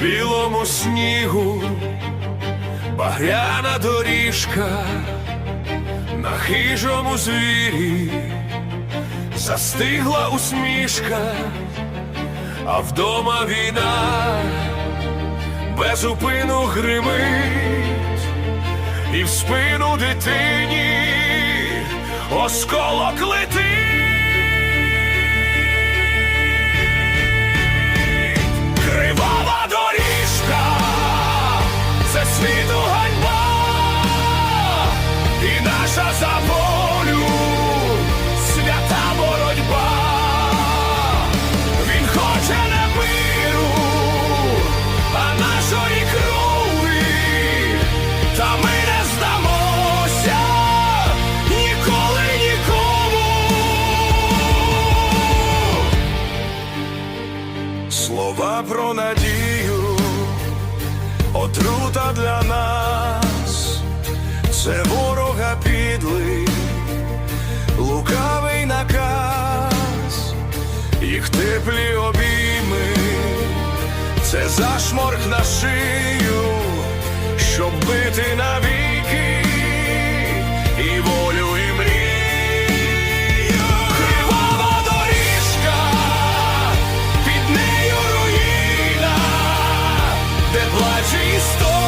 білому снігу, багряна доріжка на хижому звірі, застигла усмішка, а вдома війна безупину гримить, і в спину дитині осколок летить. слова про надію, отрута для нас, це ворога підлий, лукавий наказ, їх теплі обійми, це зашморк на шию, щоб бити на навіть. де плаче історія.